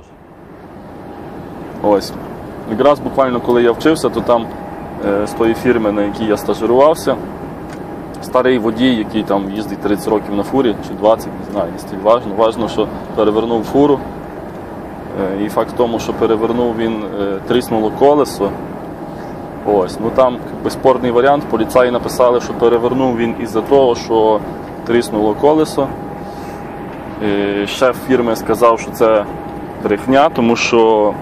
теж. Ось. Якраз буквально коли я вчився, то там е, з тої фірми, на якій я стажирувався, старий водій, який там їздить 30 років на фурі чи 20, не знаю, не стіль важно. Важно, що перевернув фуру. Е, І факт в тому, що перевернув він, е, тріснуло колесо. Ось, ну там якби, спорний варіант. Поліцаї написали, що перевернув він із-за того, що тріснуло колесо. Шеф фірми сказав, що це брехня, тому що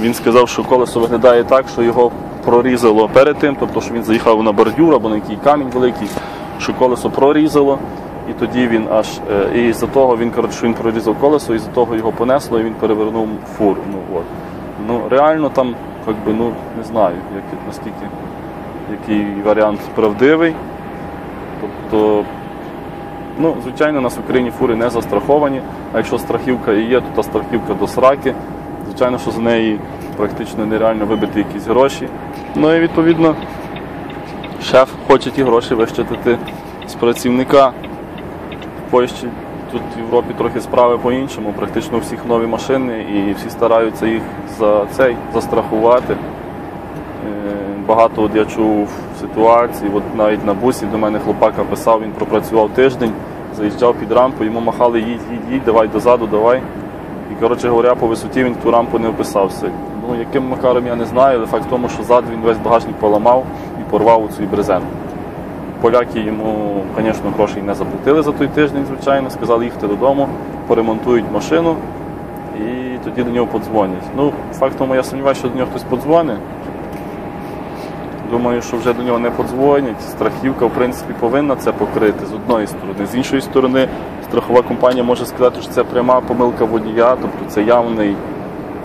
він сказав, що колесо виглядає так, що його прорізало перед тим, тобто що він заїхав на бордюр або на який камінь великий, що колесо прорізало. І тоді він аж е, і з-за того він коротше, він прорізав колесо, і з-за того його понесло, і він перевернув фуру. Ну от ну реально там, як би, ну не знаю, як наскільки який варіант правдивий. Тобто, ну, звичайно, у нас в Україні фури не застраховані, а якщо страхівка і є, то та страхівка до сраки. Звичайно, що з неї практично нереально вибити якісь гроші. Ну і відповідно шеф хоче ті гроші вищитати з працівника. В Польщі тут в Європі трохи справи по-іншому. Практично у всіх нові машини і всі стараються їх за цей застрахувати. Е, Багато от я чув ситуацій, от навіть на бусі до мене хлопака писав, він пропрацював тиждень, заїжджав під рампу, йому махали їдь, їдь, їдь, давай дозаду, давай. І коротше говоря, по висоті він ту рампу не вписався. Ну, яким макаром я не знаю, але факт в тому, що ззаду він весь багажник поламав і порвав у цю брезент. Поляки йому, звісно, грошей не заплатили за той тиждень, звичайно, сказали їхати додому, поремонтують машину і тоді до нього подзвонять. Ну, факт тому, я сумніваюся, що до нього хтось подзвонить. Думаю, що вже до нього не подзвонять. Страхівка, в принципі, повинна це покрити з одної сторони. З іншої сторони, страхова компанія може сказати, що це пряма помилка водія, тобто це явний,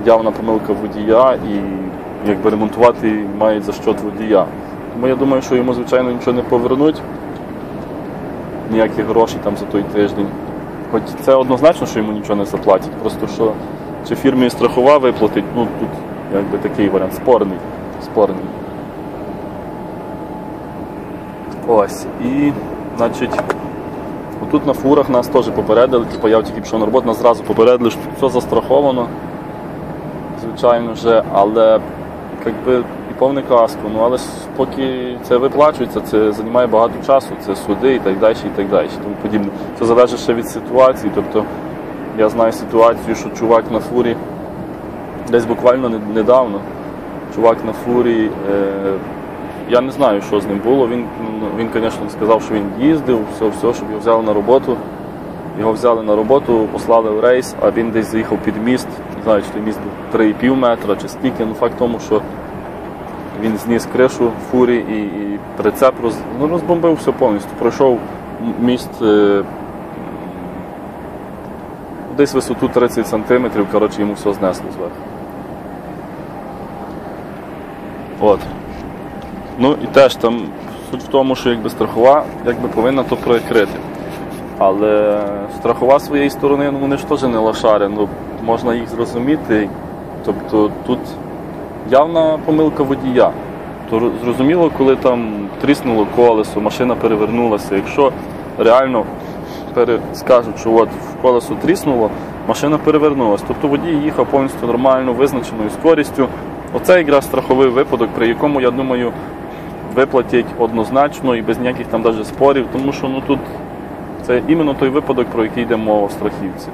явна помилка водія і якби ремонтувати мають за счет водія. Тому я думаю, що йому, звичайно, нічого не повернуть, ніяких грошей там за той тиждень. Хоч це однозначно, що йому нічого не заплатять. Просто що чи фірмі страхова виплатить, ну тут якби такий варіант спорний. спорний. Ось. І, значить, отут на фурах нас теж попередили, типу я тільки пішов на роботу, нас зразу попередили, що все застраховано, звичайно вже, але якби і повне каско. Ну але поки це виплачується, це займає багато часу, це суди і так далі, і так далі. Тому подібне. Це залежить ще від ситуації. Тобто я знаю ситуацію, що чувак на фурі десь буквально недавно. Чувак на фурі. Е, я не знаю, що з ним було. Він, він звісно, сказав, що він їздив, все, все, щоб його взяли на роботу. Його взяли на роботу, послали в рейс, а він десь заїхав під міст. Не знаю, чи той міст був 3,5 метра чи скільки. Ну факт тому, що він зніс кришу фурі і, і прицеп роз, ну, розбомбив все повністю. Пройшов міст е, десь висоту 30 сантиметрів, коротше, йому все знесло зверху. От. Ну і теж там суть в тому, що якби страхова якби повинна то прикрити. Але страхова своєї сторони, ну вони ж теж не лошари, ну можна їх зрозуміти. Тобто тут явна помилка водія. То зрозуміло, коли там тріснуло колесо, машина перевернулася. Якщо реально скажуть, що от в колесо тріснуло, машина перевернулася. Тобто водій їхав повністю нормально, визначеною скорістю. Оце якраз страховий випадок, при якому, я думаю, виплатять однозначно і без ніяких там навіть спорів, тому що ну тут це іменно той випадок, про який йде мова в страхівці.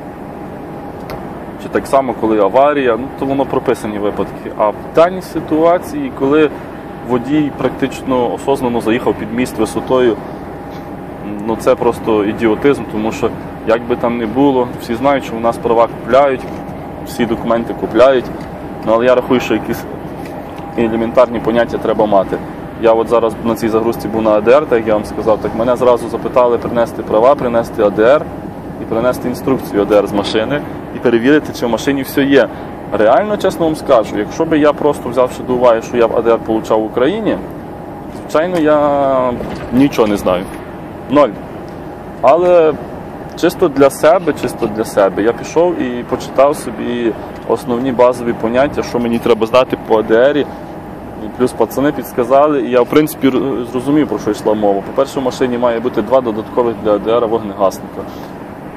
Чи так само, коли аварія, ну то воно прописані випадки. А в даній ситуації, коли водій практично осознано заїхав під міст висотою, ну це просто ідіотизм, тому що як би там не було, всі знають, що у нас права купляють, всі документи купляють. Ну але я рахую, що якісь елементарні поняття треба мати. Я от зараз на цій загрузці був на АДР, так як я вам сказав, так мене зразу запитали принести права, принести АДР і принести інструкцію АДР з машини і перевірити, чи в машині все є. Реально, чесно вам скажу, якщо би я просто взявши до уваги, що я в АДР получав в Україні, звичайно, я нічого не знаю. Ноль. Але чисто для себе, чисто для себе, я пішов і почитав собі основні базові поняття, що мені треба знати по АДРі. Плюс пацани підсказали, і я в принципі зрозумів, про що йшла мова. По-перше, в машині має бути два додаткових для АДР вогнегасника.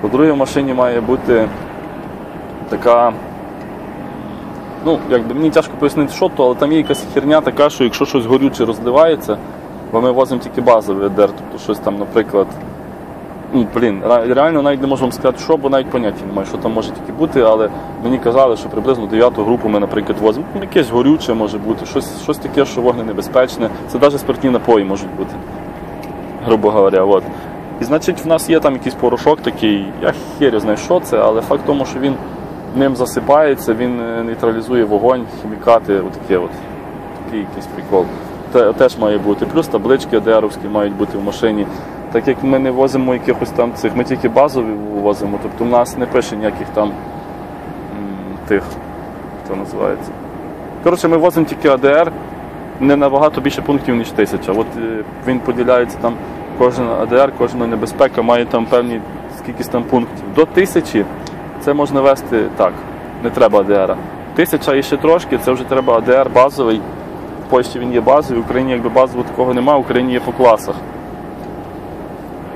По-друге, в машині має бути така Ну, якби мені тяжко пояснити, що то, але там є якась херня така, що якщо щось горюче розливається, бо ми возимо тільки базовий АДР, тобто щось там, наприклад. Ну, блін, реально навіть не можу вам сказати, що, бо навіть поняття немає, що там може тільки бути, але мені казали, що приблизно 9 групу ми, наприклад, возимо. Ну, якесь горюче може бути, щось, щось таке, що вогненебезпечне. Це навіть спиртні напої можуть бути, грубо говоря. От. І значить, в нас є там якийсь порошок такий, я херю знаю, що це, але факт тому, що він ним засипається, він е, нейтралізує вогонь, хімікати, отаке от. Такий якийсь прикол. Теж має бути. Плюс таблички АДРовські мають бути в машині. Так як ми не возимо якихось там цих, ми тільки базові возимо, тобто в нас не пише ніяких там м, тих, що називається. Коротше, ми возимо тільки АДР, не набагато більше пунктів, ніж тисяча. От е, він поділяється там, кожен АДР, кожна небезпека має там певні скількись там пунктів. До тисячі це можна вести так, не треба АДР. Тисяча і ще трошки, це вже треба АДР базовий. В Польщі він є базовий, в Україні якби базового такого немає, в Україні є по класах.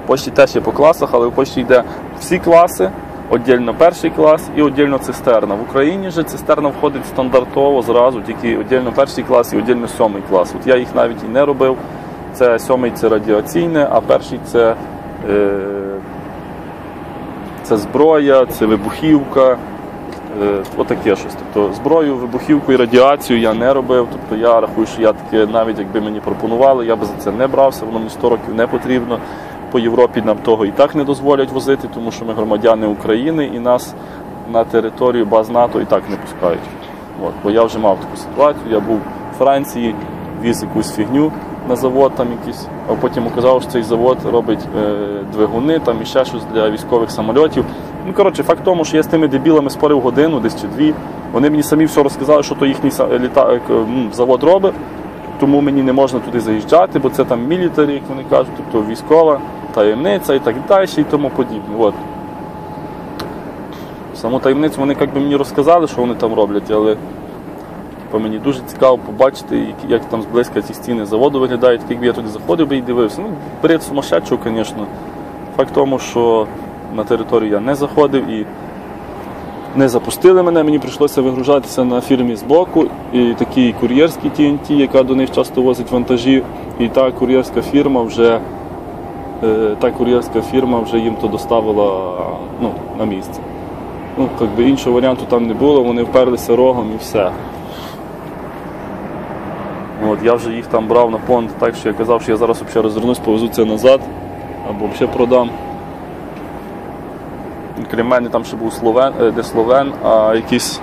Польщі теж є по класах, але в Польщі йде всі класи, віддільно перший клас і віддільно цистерна. В Україні же цистерна входить стандартово зразу, тільки віддільно перший клас і віддільно сьомий клас. От я їх навіть і не робив. Це сьомий це радіаційне, а перший це, е, це зброя, це вибухівка. Е, Отаке щось. Тобто зброю, вибухівку і радіацію я не робив. Тобто я рахую, що я таке, навіть якби мені пропонували, я би за це не брався, воно мені 100 років не потрібно. По Європі нам того і так не дозволять возити, тому що ми громадяни України і нас на територію баз НАТО і так не пускають. От, бо я вже мав таку ситуацію, я був у Франції, віз якусь фігню на завод там якийсь, а потім оказалось, що цей завод робить е, двигуни там і ще щось для військових самольотів. Ну, коротше, факт тому, що я з тими дебілами спорив годину, десь чи дві. Вони мені самі все розказали, що то їхній літа... е, завод робить, тому мені не можна туди заїжджати, бо це там мілітарі, як вони кажуть, тобто військова таємниця і так далі, і тому подібне. От. Саму таємницю вони як мені розказали, що вони там роблять, але типу, мені дуже цікаво побачити, як, там зблизька ці стіни заводу виглядають, якби я туди заходив би і дивився. Ну, бред сумасшедшого, звісно. Факт тому, що на територію я не заходив і не запустили мене, мені прийшлося вигружатися на фірмі з боку. І такий кур'єрський TNT, яка до них часто возить вантажі. І та кур'єрська фірма вже та кур'єрська фірма вже їм то доставила ну, на місце. Ну, як би іншого варіанту там не було, вони вперлися рогом і все. От, я вже їх там брав на понт так, що я казав, що я зараз взагалі розвернусь, повезу це назад або взагалі продам. Крім мене там ще був Словен, е, не Словен, а якийсь,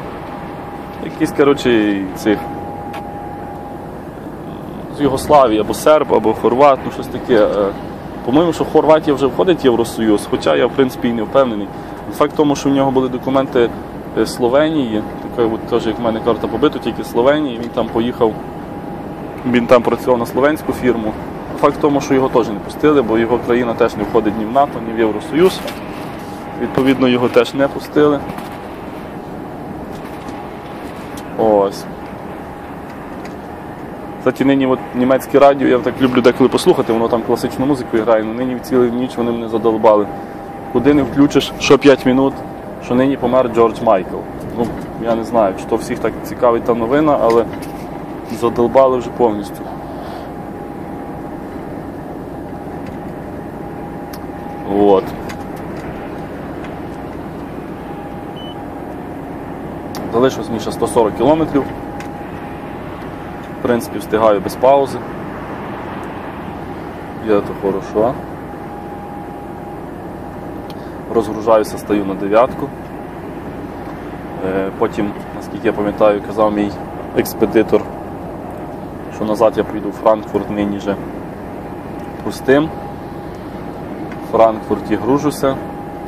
якийсь коротше, цих з Югославії, або серб, або хорват, ну щось таке. По-моєму, що Хорватія вже входить в Євросоюз, хоча я в принципі і не впевнений. Факт в тому, що в нього були документи е, Словенії, така теж як в мене карта побиту, тільки Словенії, він там поїхав, він там працював на словенську фірму. Факт в тому, що його теж не пустили, бо його країна теж не входить ні в НАТО, ні в Євросоюз. Відповідно, його теж не пустили. Ось. Кстати, нині от німецьке радіо, я так люблю деколи послухати, воно там класичну музику грає, але нині в цілу ніч вони мене задолбали. Куди не включиш, що 5 минут, що нині помер Джордж Майкл. Ну, я не знаю, чи то всіх так цікавить та новина, але задолбали вже повністю. От. Залишилось мені ще 140 кілометрів. В принципі, встигаю без паузи. Я то хорошо. Розгружаюся, стаю на дев'ятку. Е, Потім, наскільки я пам'ятаю, казав мій експедитор, що назад я поїду в Франкфурт нині же пустим. В Франкфурті гружуся,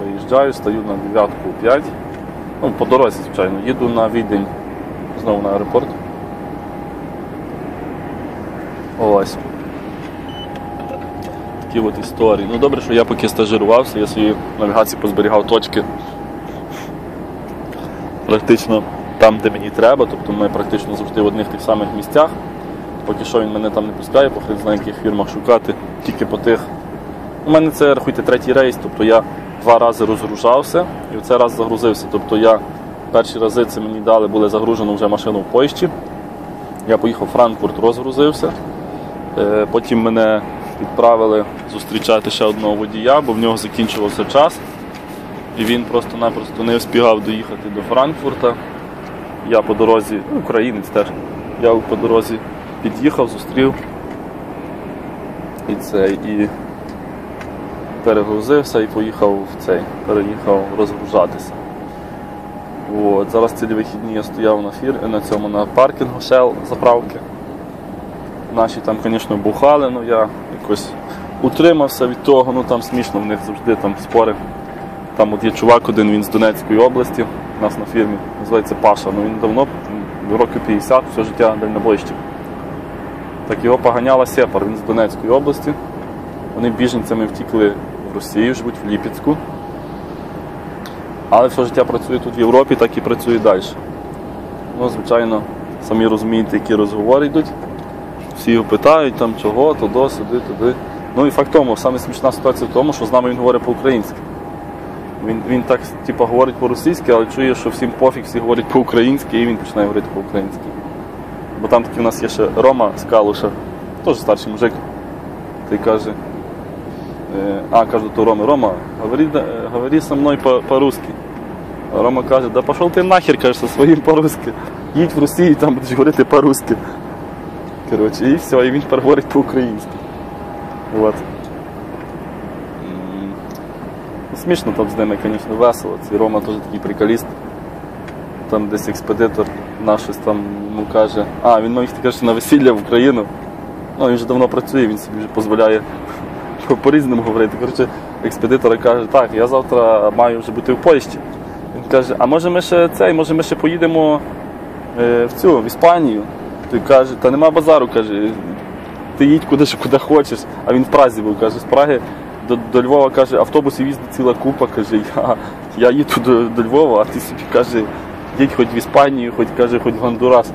виїжджаю, стаю на дев'ятку 5. Ну, по дорозі, звичайно, їду на відень знову на аеропорт. Ось. Такі от історії. Ну добре, що я поки стажирувався, я свої навігації позберігав точки. Практично там, де мені треба, тобто ми практично завжди в одних тих самих місцях. Поки що він мене там не пускає, по хрен знає, яких фірмах шукати, тільки по тих. У мене це, рахуйте, третій рейс, тобто я два рази розгружався і в цей раз загрузився. Тобто я Перші рази це мені дали, були загружено вже машину в Польщі. Я поїхав в Франкфурт, розгрузився. Е, Потім мене відправили зустрічати ще одного водія, бо в нього закінчувався час. І він просто-напросто не встигав доїхати до Франкфурта. Я по дорозі, ну, українець теж, я по дорозі під'їхав, зустрів і це, і перегрузився і поїхав в цей, переїхав розгружатися. От, зараз ці вихідні я стояв на фір, на цьому на паркінгу Shell заправки. Наші там, звісно, бухали, але я якось утримався від того, ну там смішно, в них завжди там спори. Там от є чувак один, він з Донецької області, у нас на фірмі, називається Паша, ну він давно, років 50, все життя дальнобойщик. Так його поганяла Сепар, він з Донецької області. Вони біженцями втікли в Росію, живуть в Ліпецьку. Але все життя працює тут в Європі, так і працює далі. Ну, звичайно, самі розумієте, які розговори йдуть. Всі його питають, там чого, туди, сюди, туди. Ну і факт тому, саме смішна ситуація в тому, що з нами він говорить по-українськи. Він, він так типу, говорить по-російськи, але чує, що всім пофіг, всі говорять по-українськи, і він починає говорити по-українськи. Бо там такий у нас є ще Рома з Калуша, теж старший мужик. Той каже, е, а, каже до Роми, Рома, говори, говори со мною по- по-русски. Рома каже, да пошел ти нахер, каже, со своїм по-русски. Їдь в Росію, там будеш говорити по-русски. Коротше, і все, і він переговорить по-українськи. От. Ну, Смішно там з ними, звісно, весело. Цей Рома теж такий приколіст. Там десь експедитор наш щось там йому каже, а, він мав каже, на весілля в Україну. Ну, він вже давно працює, він собі вже дозволяє по-різному говорити. Коротше, експедитор каже, так, я завтра маю вже бути в Польщі. Він каже, а може ми ще цей, може ми ще поїдемо е, в цю, в Іспанію. Той каже, та нема базару, каже, ти їдь куди, ж- куди хочеш. А він в Празі був, каже, з Праги до, до Львова каже, автобусів їздить ціла купа, каже, я, я їду до, до Львова, а ти собі каже, їдь хоч в Іспанію, хоч каже, хоч в Гондурас.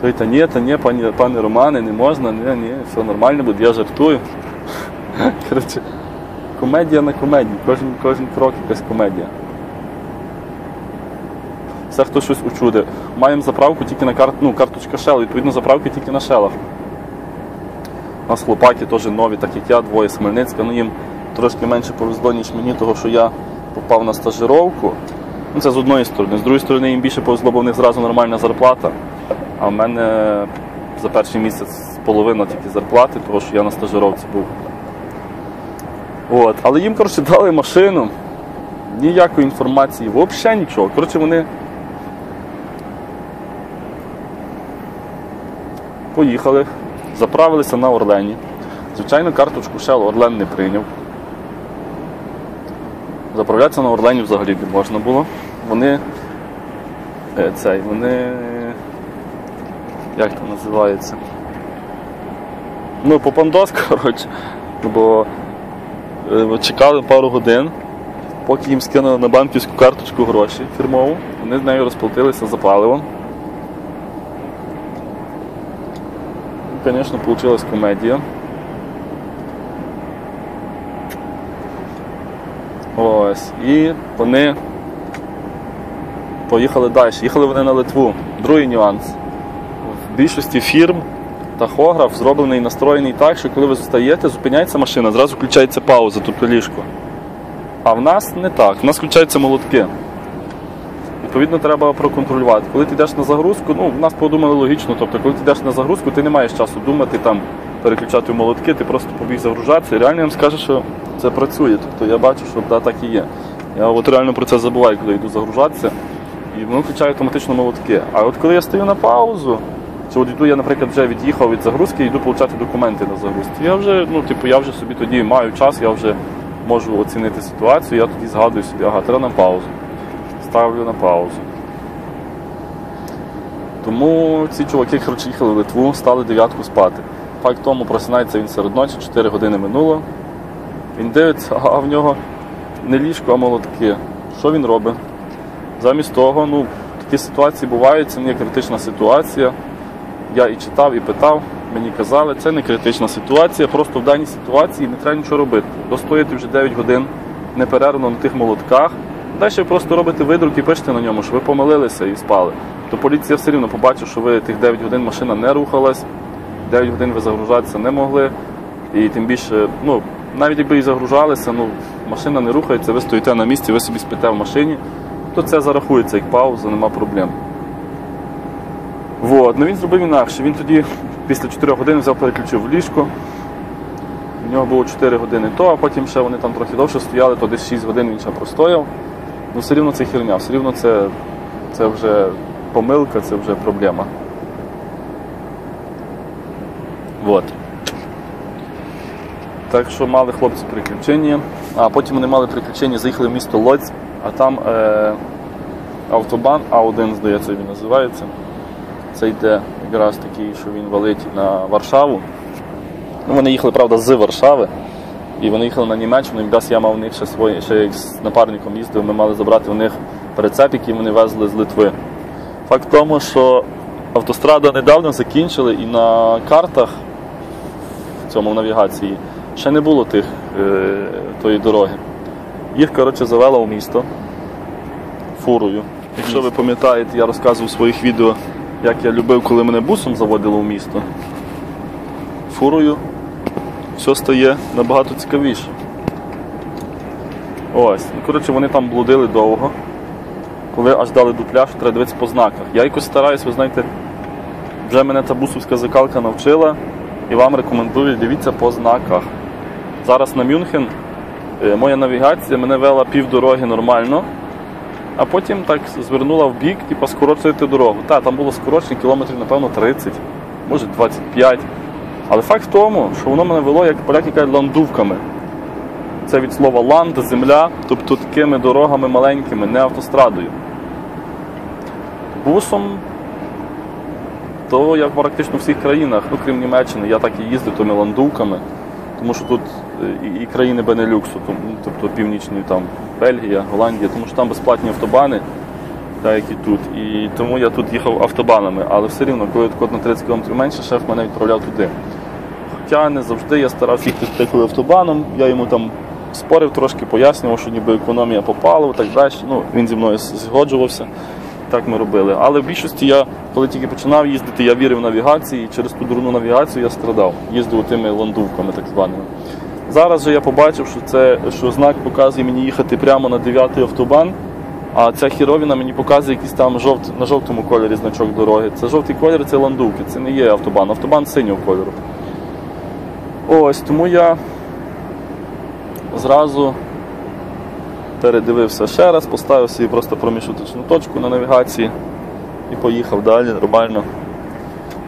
Той, та ні, та ні, пані, пане Романе, не можна, ні, ні, все нормально буде, я жартую. Коротше, комедія на комедії, кожен, кожен крок якась комедія. Все хто щось учуде. Маємо заправку тільки на карт, ну, карточка Shell, відповідно, заправки тільки на шелах. У нас хлопаки теж нові, так як я, двоє з Хмельницька. Ну їм трошки менше повезло, ніж мені, того що я попав на стажировку. Ну, це з одної сторони. З другої сторони, їм більше повезло, бо в них зразу нормальна зарплата. А в мене за перший місяць половина тільки зарплати, тому що я на стажировці був. От. Але їм, коротше, дали машину, ніякої інформації, взагалі нічого. Коротше, вони поїхали, заправилися на Орлені. Звичайно, карточку Shell Орлен не прийняв. Заправлятися на Орлені взагалі не можна було. Вони е, цей, вони. Як це називається? Ну, попандос, коротше. Бо е, чекали пару годин, поки їм скинули на банківську карточку гроші фірмову, вони з нею розплатилися за паливо. Звісно, вийшла комедія. Ось. І вони поїхали далі. Їхали вони на Литву. Другий нюанс. В більшості фірм тахограф зроблений і настроєний так, що коли ви застаєте, зупиняється машина, зразу включається пауза, тобто ліжко. А в нас не так. В нас включаються молотки. Відповідно, треба проконтролювати. Коли ти йдеш на загрузку, ну в нас подумали логічно. Тобто, коли ти йдеш на загрузку, ти не маєш часу думати там, переключати молотки, ти просто побіг загружатися. І реально я вам що це працює. Тобто я бачу, що да, так і є. Я от реально про це забуваю, коли йду загружатися. І воно включає автоматично молотки. А от коли я стою на паузу, чи от йду, я, наприклад, вже від'їхав від загрузки і йду получати документи на загрузці. Я вже, ну, типу, я вже собі тоді маю час, я вже можу оцінити ситуацію, я тоді згадую собі, ага, треба на паузу. Ставлю на паузу. Тому ці чуваки, коротше, їхали в Литву, стали дев'ятку спати. Факт тому просинається він серед ночі, 4 години минуло. Він дивиться, а в нього не ліжко, а молотки. Що він робить? Замість того, ну, такі ситуації бувають, це не критична ситуація. Я і читав, і питав, мені казали, це не критична ситуація, просто в даній ситуації не треба нічого робити. Достояти вже 9 годин неперервно на тих молотках, Далі ви просто робите видрук і пишете на ньому, що ви помилилися і спали. То поліція все рівно побачить, що ви тих 9 годин машина не рухалась, 9 годин ви загружатися не могли. І тим більше, ну, навіть якби і загружалися, ну, машина не рухається, ви стоїте на місці, ви собі спите в машині, то це зарахується як пауза, нема проблем. Вот. Ну він зробив інакше. Він тоді після 4 годин взяв, переключив в ліжко. У нього було 4 години то, а потім ще вони там трохи довше стояли, то десь 6 годин він ще простояв. Ну все рівно це херня, все рівно це, це вже помилка, це вже проблема. Вот. Так що мали хлопці приключення. А потім вони мали приключення, заїхали в місто Лодзь, а там е, автобан А1, здається, він називається. Це йде якраз такий, що він валить на Варшаву. Ну, вони їхали, правда, з Варшави. І вони їхали на Німеччину, якраз я мав у них ще свої, ще як з напарником їздив, ми мали забрати у них прицеп, який вони везли з Литви. Факт в тому, що автострада недавно закінчили і на картах в цьому в навігації ще не було тих, е, тої дороги. Їх, коротше, завела у місто фурою. Якщо ви пам'ятаєте, я розказував у своїх відео, як я любив, коли мене бусом заводили в місто. Фурою все стає набагато цікавіше. Ось, коротше, вони там блудили довго. Коли аж дали до пляжу, треба дивитися по знаках. Я якось стараюсь, ви знаєте, вже мене та бусовська закалка навчила і вам рекомендую, дивіться по знаках. Зараз на Мюнхен е, моя навігація мене вела півдороги нормально, а потім так звернула в бік, типу, скорочувати дорогу. Так, там було скорочення кілометрів, напевно, 30, може 25. Але факт в тому, що воно мене вело, як поляки ландувками. Це від слова ланд, земля, тобто такими дорогами маленькими, не автострадою. Бусом, то як практично в всіх країнах, ну крім Німеччини, я так і їздив тими ландувками, тому що тут е, і, країни Бенелюксу, тобто північні там Бельгія, Голландія, тому що там безплатні автобани, так як і тут. І тому я тут їхав автобанами, але все рівно, коли от на 30 км менше, шеф мене відправляв туди. Хоча не завжди я старався їхати такою автобаном, я йому там спорив трошки, пояснював, що ніби економія по паливу, так далі. Ну, він зі мною згоджувався. Так ми робили. Але в більшості я, коли тільки починав їздити, я вірив в навігації, і через ту дурну навігацію я страдав. Їздив тими ландувками так званими. Зараз же я побачив, що це що знак показує мені їхати прямо на 9-й автобан, а ця хіровіна мені показує якийсь там жовт, на жовтому кольорі значок дороги. Це жовтий колір, це ландувки, це не є автобан. Автобан синього кольору. Ось, тому я зразу передивився ще раз, поставив собі просто проміжуточну точку на навігації і поїхав далі нормально,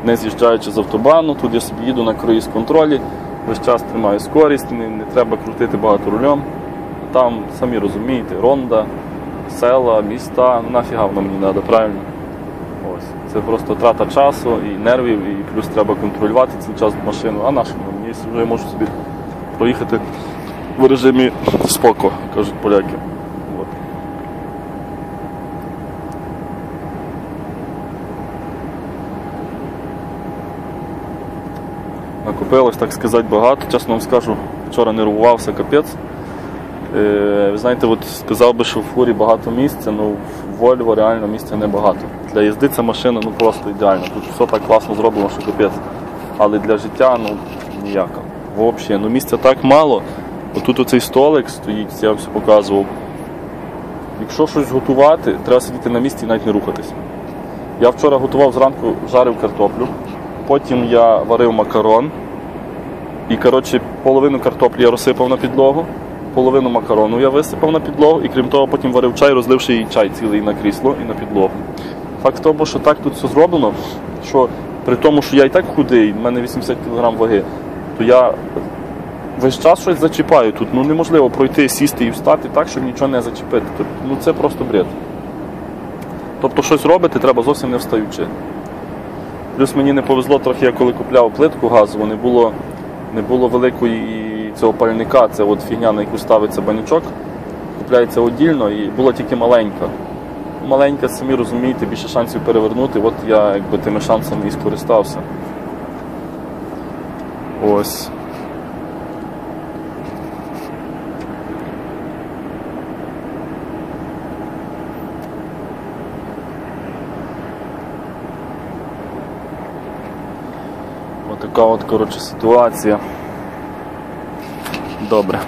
не з'їжджаючи з автобану. Тут я собі їду на круїз контролі, весь час тримаю скорість, не, не треба крутити багато рулем. Там, самі розумієте, ронда, села, міста, ну, нафіга воно мені треба, правильно? Ось. Це просто трата часу і нервів, і плюс треба контролювати цей час машину. А нашу вже я можу собі проїхати в режимі споко, кажуть поляки. От. Накопилось, так сказати, багато. Чесно вам скажу, вчора нервувався капець. Е, ви знаєте, от сказав би, що в фурі багато місця, ну в Volvo реально місця небагато. Для їзди ця машина ну, просто ідеальна. Тут все так класно зроблено, що капець. Але для життя ну, ніяка. Взагалі, ну місця так мало. Отут оцей столик стоїть, я все показував. Якщо щось готувати, треба сидіти на місці і навіть не рухатись. Я вчора готував зранку, жарив картоплю, потім я варив макарон. І коротше, половину картоплі я розсипав на підлогу, половину макарону я висипав на підлогу, і крім того, потім варив чай, розливши їй чай цілий на крісло і на підлогу. Факт тому, що так тут все зроблено, що при тому, що я і так худий, в мене 80 кг ваги, то я весь час щось зачіпаю тут. Ну неможливо пройти, сісти і встати так, щоб нічого не зачепити. Тобто, ну це просто бред. Тобто щось робити треба зовсім не встаючи. Плюс мені не повезло трохи, я коли купляв плитку газову, не було, не було великої цього пальника, це от фігня, на яку ставиться банячок, купляється отдільно і була тільки маленька. Маленька, самі розумієте, більше шансів перевернути, от я якби тими шансами і скористався. Ось. Така от, коротше, ситуація. Добре.